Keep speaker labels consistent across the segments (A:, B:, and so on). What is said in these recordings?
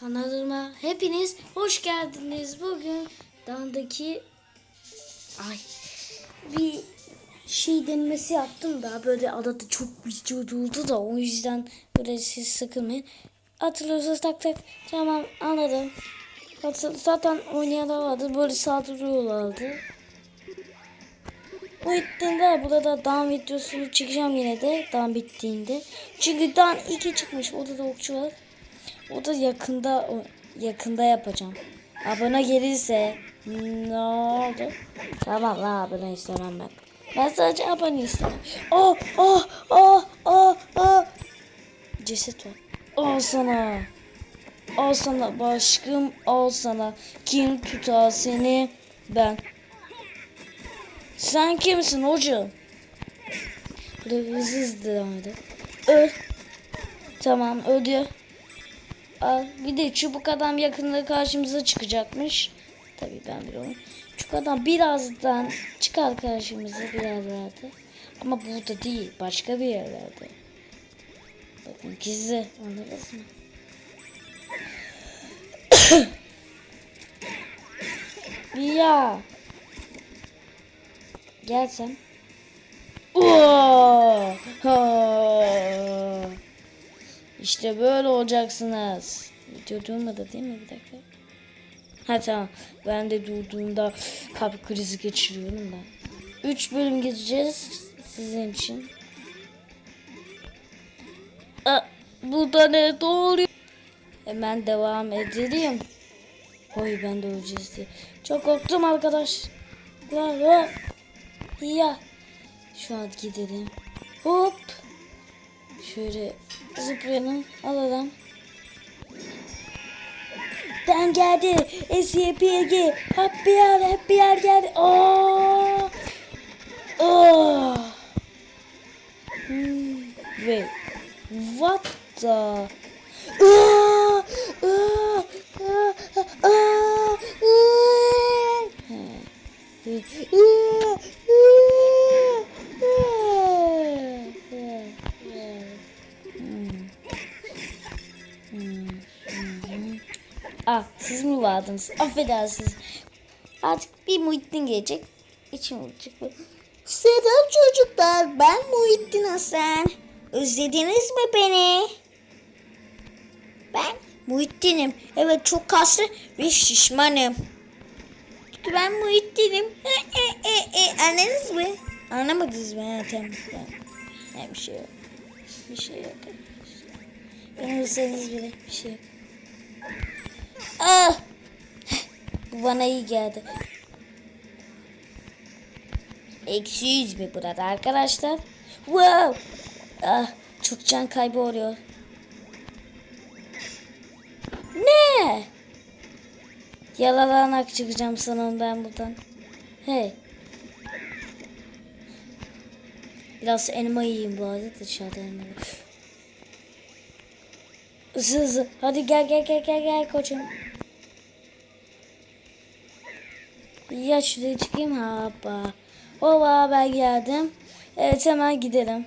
A: Kanalıma hepiniz hoş geldiniz. Bugün dandaki ay bir şey denemesi yaptım da böyle adada çok oldu da o yüzden böyle siz sıkılmayın. Hatırlıyorsanız tak tak tamam anladım. Zaten oynayanlar vardı böyle saldırıyorlardı. Bu bittiğinde burada dan videosunu çekeceğim yine de dan bittiğinde. Çünkü dan 2 çıkmış orada da okçu var. O da yakında yakında yapacağım. Abone gelirse ne oldu? Tamam la abone istemem ben. Ben sadece abone istemem. Oh oh oh oh oh. Ceset var. Al sana. Al sana başkım al sana. Kim tutar seni? Ben. Sen kimsin hocam? Böyle hızlı hızlı devam. Öl. Tamam öldü. Bir de çubuk adam yakında karşımıza çıkacakmış. Tabii ben biliyorum. Çubuk adam birazdan çıkar karşımıza bir yerlerde. Ama burada değil. Başka bir yerlerde. Bakın gizli. Anladınız mı? ya. Gelsem. Oo! İşte böyle olacaksınız. Video durmadı değil mi bir dakika? Ha tamam. Ben de durduğumda kalp krizi geçiriyorum ben. 3 bölüm geçeceğiz sizin için. Aa, bu da ne doğru? Hemen devam edelim. Oy ben de öleceğiz diye. Çok korktum arkadaş. Ya ya. Ya. Şu an gidelim. Hop. Şöyle zıplayalım. Alalım. Ben geldi. SYPG. Hep bir yer, hep bir yer geldi. Aa! Hmm, Wait. What the? Aa! Aa! Aa! Aa! Aa! He. Aa! Vardınız? Affedersiniz. Artık bir Muhittin gelecek. İçim olacak.
B: Selam çocuklar, ben Muhittin Hasan. Özlediniz mi beni? Ben Muhittin'im. Evet çok kaslı ve şişmanım. Ben Muhittin'im. E, e, e, e. Anladınız mı? Anlamadınız mı? Ha, tamam. tamam. Bir şey yok. Bir şey yok.
A: Beni ölseniz bile bir şey yok. Ah! Bu bana iyi geldi. Eksi yüz bir burada arkadaşlar. Wow! Ah, çok can kaybı oluyor. Ne? Yalalanak çıkacağım sanırım ben buradan. Hey. Biraz elma yiyeyim bu arada dışarıda elma. Hızlı hızlı. Hadi gel gel gel gel gel koçum. Ya şuraya çıkayım hoppa. Hoppa ben geldim. Evet hemen gidelim.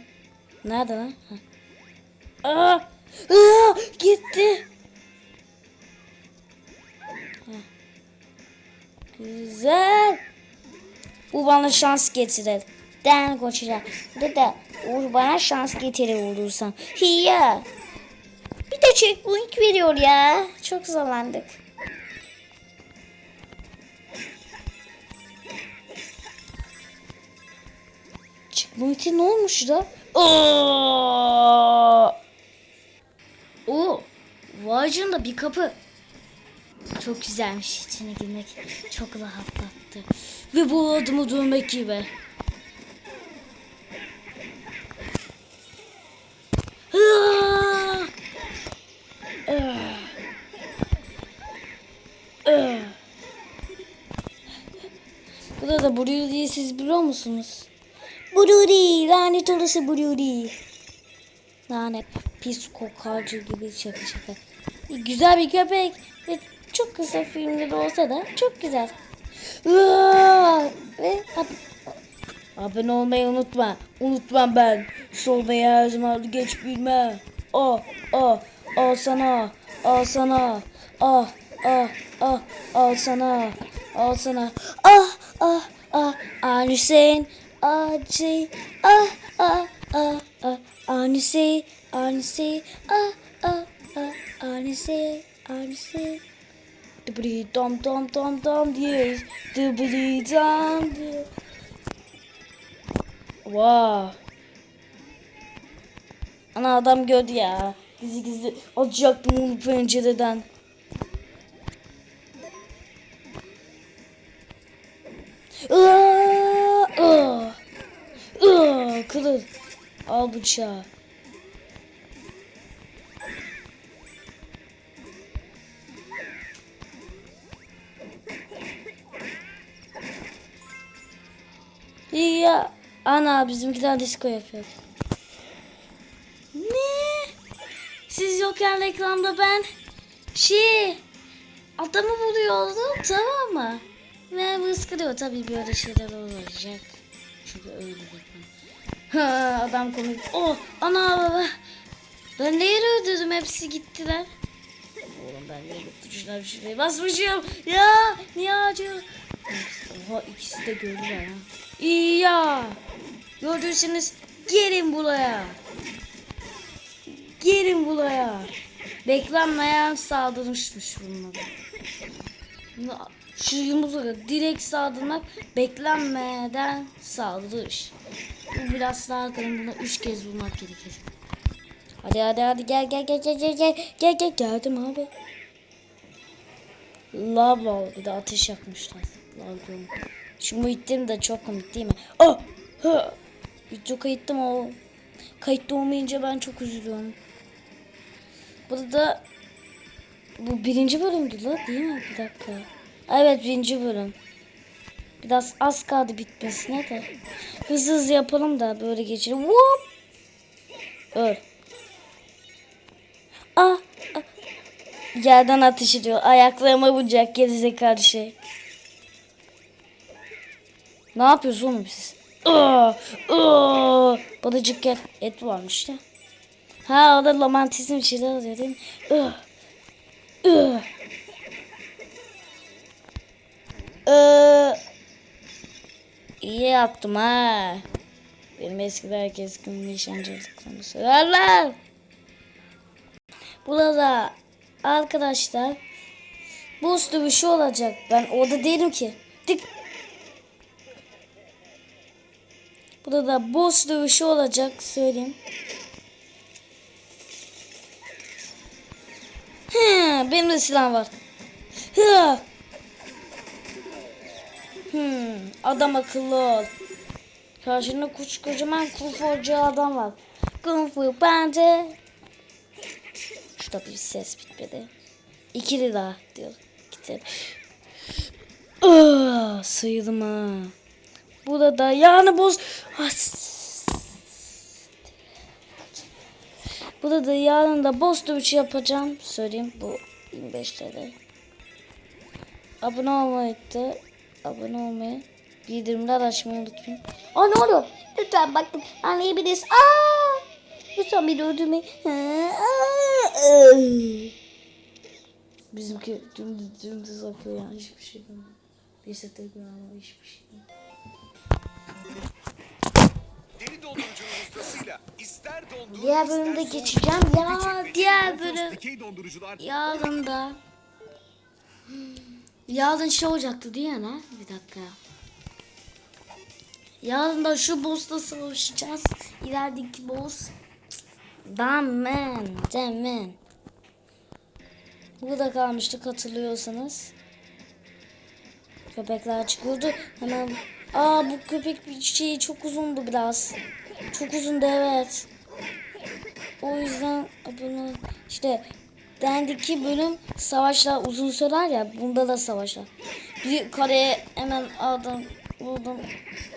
A: Nerede lan? Ha. Aa, aa, gitti. Güzel. Bu bana şans getirir. Den koçacak. Da bu bana şans getirir olursan. Hiya. Bir de checkpoint veriyor ya. Çok zorlandık. Checkpoint'e ne olmuş da? Oo! Oo! Vajında bir kapı. Çok güzelmiş içine girmek. Çok rahatlattı. Ve bu adımı dönmek gibi. Burada da Blue diye siz biliyor musunuz? Blue lanet olası Blue Lanet pis kokarcı gibi şaka şaka. Güzel bir köpek ve çok kısa filmleri olsa da çok güzel. Ve ab- abone olmayı unutma. Unutmam ben. Solmayı her zaman geç bilme. O, o, al sana, al sana, ah ah ah al sana al sana ah ah ah ah A C A A A A Anise Anise A A A Anise Anise Dıbri dom dom dom dom diyoruz. Dıbri dom. Wow. Ana adam gördü ya. Gizli gizli alacak bunu pencereden. Al bıçağı. Ya. Ana bizimkiler disco yapıyor. Ne? Siz yokken reklamda ben şey adamı buluyordum tamam mı? Ve bıskırıyor tabii böyle şeyler olacak. Çünkü öyle reklam. Adam komik. Oh ana baba. Ben ne yere ödedim hepsi gittiler. Oğlum ben ne tuşuna bir şey basmışım. Ya niye acıyor? Oha ikisi de gördüler ha. İyi ya. Gördüyseniz gelin buraya. Gelin buraya. Beklenmeyen saldırmışmış bunlara. Bunu- Şu yumruğa direkt saldırmak beklenmeden saldırış. Biraz daha kalın. Bunu üç kez vurmak gerekir. Hadi hadi hadi gel gel gel gel gel gel gel gel geldim abi. Lav lav bir de ateş yakmışlar. Lav diyorum. Şu muhittim de çok komik değil mi? Oh! Ha! Video kayıttım o. Kayıtta olmayınca ben çok üzülüyorum. Burada da bu birinci bölümdü la değil mi? Bir dakika. Evet birinci bölüm. Biraz az kaldı bitmesine de. Hızlı hızlı yapalım da böyle geçelim. Whoop! Öl. Ah, ah. Yerden ateş ediyor. Ayaklarıma vuracak gerizekalı şey. Ne yapıyorsun oğlum siz? Aa, aa. Balıcık gel. Et varmış ya. Ha o da romantizm şeyler oluyor değil? Aa, aa. Aa. Yaptım ha. Benim eskiden keskin nişancılık konusu. Allah! Burada arkadaşlar buz dövüşü olacak. Ben orada değilim ki. Dik. Burada da boss dövüşü olacak söyleyeyim. Hı, benim de silah var. Hı. Hmm, adam akıllı ol. Karşında kuş kocaman kung adam var. Kung fu bence. Şurada bir ses bitmedi. İkili daha diyor. Gidelim. Ah, sıyırdım ha. Burada da yani boz. As. Burada da yarın da boz dövüşü yapacağım. Söyleyeyim bu 25 TL. Abone olmayı da abone olmayı bildirimler açmayı unutmayın. Aa ne oluyor? Lütfen bakın anlayabiliriz. Aa! Lütfen beni öldürmeyin. Bizimki dümdüz dümdüz akıyor yani hiçbir şey yok. Neyse tekrar ama hiçbir şey yok.
C: Deri dondurucunun ustasıyla ister dondur,
A: Diğer bölümde geçeceğim ya, diğer bölüm. Yarın da Yarın şey olacaktı değil mi? Bir dakika. Yarın da şu boss'la savaşacağız. İlerideki boss. Damen. Damen. Burada kalmıştık hatırlıyorsanız. Köpekler çıkıyordu. Hemen Aa bu köpek bir şey çok uzundu biraz. Çok uzundu evet. O yüzden bunu işte dendeki bölüm savaşlar uzun sürer ya bunda da savaşlar. Bir kareye hemen aldım vurdum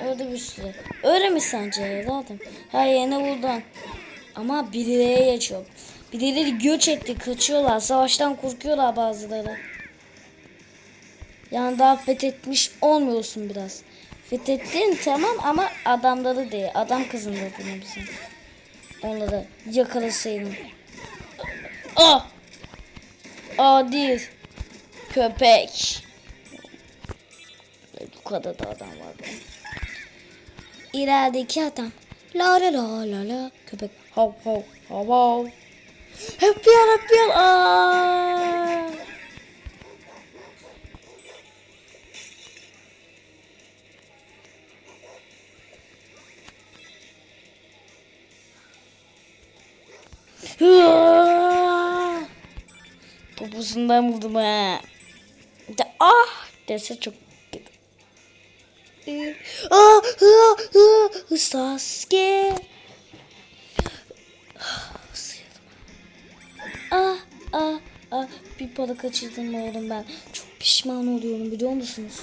A: öldü bir süre. Öyle mi sence evladım? Her yerine vurdum. Ama birileri geçiyor. Birileri göç etti kaçıyorlar. Savaştan korkuyorlar bazıları. Yani daha fethetmiş olmuyorsun biraz. Fethettin tamam ama adamları değil. Adam kızındırdın hepsini. Onları yakalasaydın. Ah! Adil köpek. Bu kadar da adam var. be. İlerideki adam. La la la la la. Köpek. Hav hav hav hav. Hep yal hep yal. Aa. Poposundan vurdum ha. De, ah dese çok Ah, ah, ah, Sasuke. Isıyordum. Ah, ah, ah. Bir balık kaçırdım oğlum ben. Çok pişman oluyorum biliyor musunuz?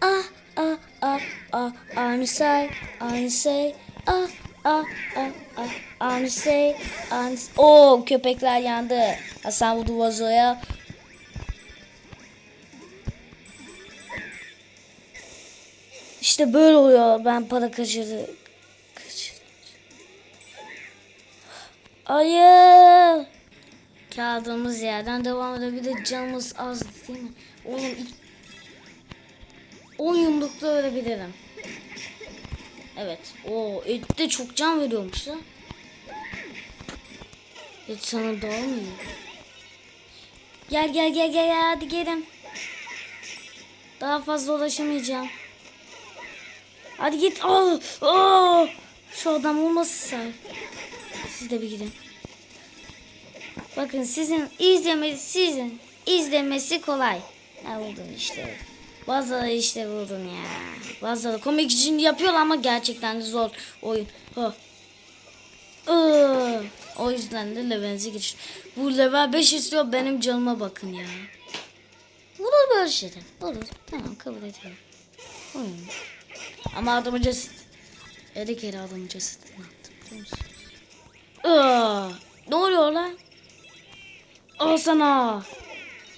A: Ah, ah, ah, ah, Anisay, Anisay, ah, ah, ah, Anisay, Anis. Oo köpekler yandı. Hasan vurdu vazoya. İşte böyle oluyor. Ben para kaçırdı. Kaçırdım. Hayır. Kaldığımız yerden devam edebilir. Canımız az değil mi? Oğlum ilk 10 yumrukta ölebilirim. Evet. O et de çok can veriyormuş lan. Et sana dağılmıyor. Gel gel gel gel gel, hadi gelin. Daha fazla ulaşamayacağım. Hadi git. Al. Aa! Şu adam olmasın sen. Siz de bir gidin. Bakın sizin izlemesi sizin izlemesi kolay. Ne buldun işte. Bazıları işte buldun ya. Bazıları komik için yapıyorlar ama gerçekten de zor oyun. Iı. O yüzden de levelinizi geçin. Bu level 5 istiyor benim canıma bakın ya. Olur böyle şeyler. Olur. Tamam kabul ediyorum. Oyun. Ama adamı cesit. Eri kere adamı cesit. Ne. Ne oluyor lan? Al sana.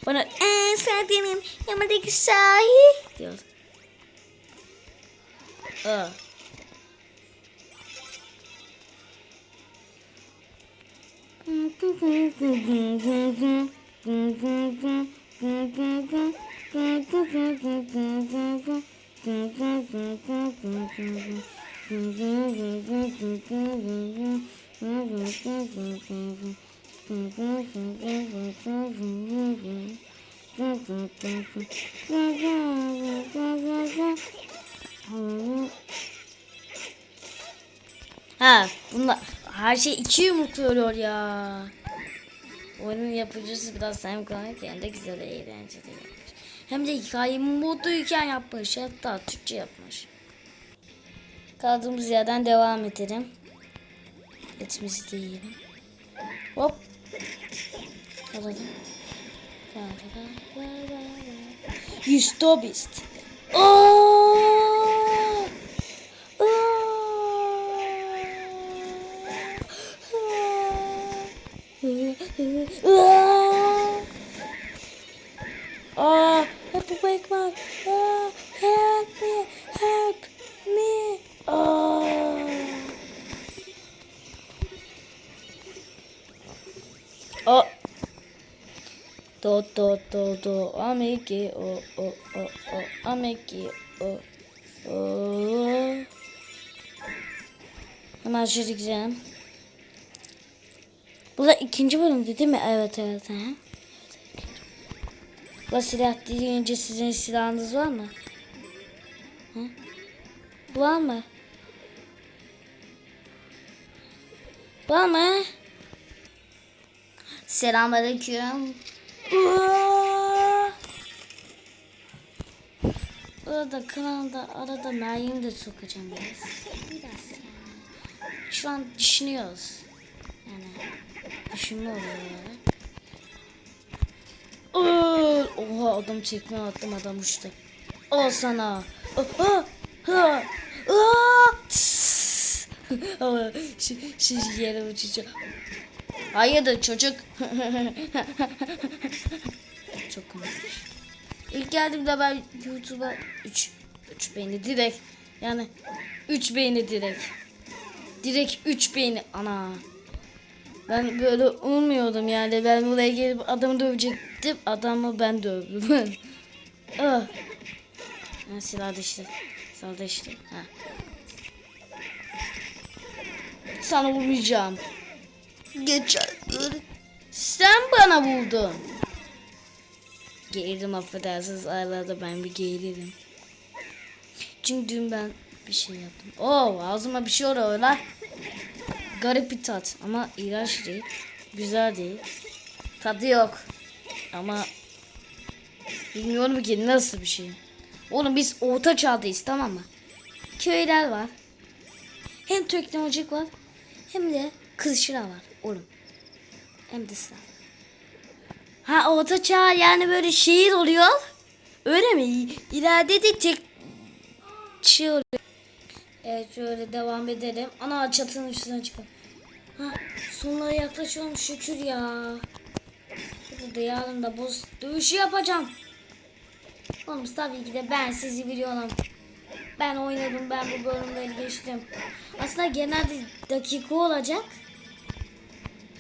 A: Bana en sevdiğim yanımdaki sahi diyor. Aa. Ha, bunlar her şey iki yumruk oluyor ya. Oyunun yapıcısı biraz hem komik hem de güzel eğlenceli yapmış. Hem de hikaye moduyken yapmış. Hatta Türkçe yapmış. Kaldığımız yerden devam edelim. Etimizi de yiyelim. Hop. Alalım. You stop ameki o o o o ameki o o Hemen şöyle gidelim. Bu da ikinci bölümdü değil mi? Evet evet. He. Bu silah deyince sizin silahınız var mı? Hı? Var mı? Var mı? Selamünaleyküm. Burada kanalda arada Meryem'i de sokacağım biraz. Biraz yani. Şu an düşünüyoruz. Yani düşünme oluyor böyle. Aa, Oha adam çekme attım adam uçtu. Al sana. Oha. Ha. Ama şu, şu yere uçacağım. Hayırdır çocuk? İlk geldiğimde ben YouTube'a 3 3 beğeni direkt yani 3 beğeni direkt. Direkt 3 beğeni ana. Ben böyle ummuyordum yani. Ben buraya gelip adamı dövecektim. Adamı ben dövdüm. ah. Ha, silah düştü. Silah düştü. Ha. Sana vurmayacağım.
B: Geçer.
A: Sen bana vurdun. Geğirdim affedersiniz. Arada ben bir geğiririm. Çünkü dün ben bir şey yaptım. Oo ağzıma bir şey oluyor lan. Garip bir tat ama iğrenç değil. Güzel değil. Tadı yok. Ama bilmiyorum ki nasıl bir şey. Oğlum biz orta çağdayız tamam mı? Köyler var. Hem teknolojik var hem de kızışlar var oğlum. Hem de sıra. Ha orta çağ yani böyle şehir oluyor. Öyle mi? Tek şey oluyor. Evet şöyle devam edelim. Ana çatının üstüne çıkalım. Ha sonlara yaklaşıyorum şükür ya. Burada yarın da boz dövüşü yapacağım. Oğlum tabii ki de ben sizi biliyorum. Ben oynadım ben bu bölümleri geçtim. Aslında genelde dakika olacak.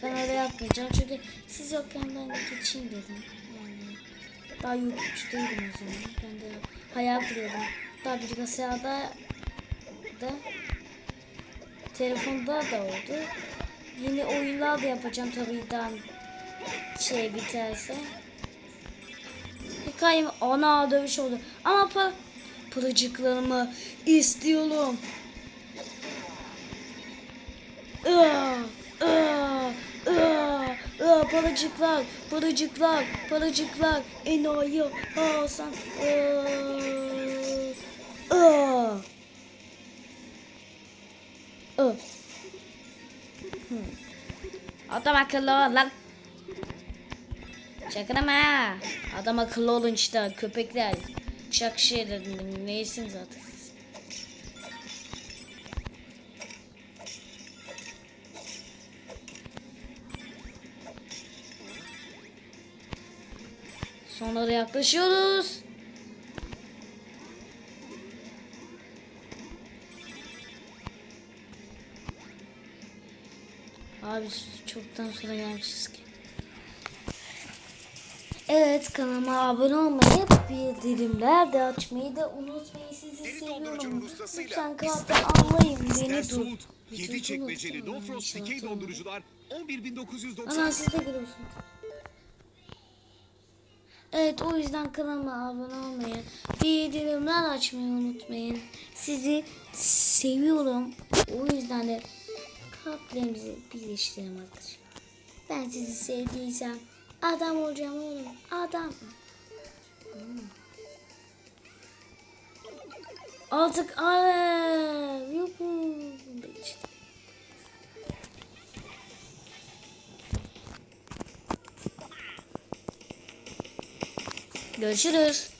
A: Öyle yapmayacağım çünkü siz yokken ben de geçeyim dedim. Yani daha YouTube'cu değilim o zaman. Ben de hayal kuruyordum. Daha bilgisayarda da telefonda da oldu. Yeni oyunlar da yapacağım tabii daha şey biterse. Hikayem ana dövüş oldu. Ama para, paracıklarımı istiyorum. Aa, aa, aa, paracıklar, paracıklar, paracıklar, enayi, aa. Aa. Hmm. Adam akıllı ol lan. Çakırama. Adam akıllı olun işte köpekler. Çak şeyler neysin zaten Sonlara yaklaşıyoruz. Abi çoktan sonra gelmişiz ki. Evet kanalıma abone olmayı, bildirimler de açmayı da unutmayın. Sizi seviyorum. Lütfen
C: ister-
A: anlayın beni dur.
C: soğut.
A: Vücudumu
C: 7 çekmeceli No Frost dikey dondurucular 11.990
A: Ana siz de görüyorsunuz. Evet o yüzden kanalıma abone olmayı, bildirimler açmayı unutmayın. Sizi seviyorum. O yüzden de kalplerimizi birleştirelim arkadaşlar. Ben sizi sevdiysem adam olacağım oğlum. Adam. Artık alev. Yuhu. Görüşürüz.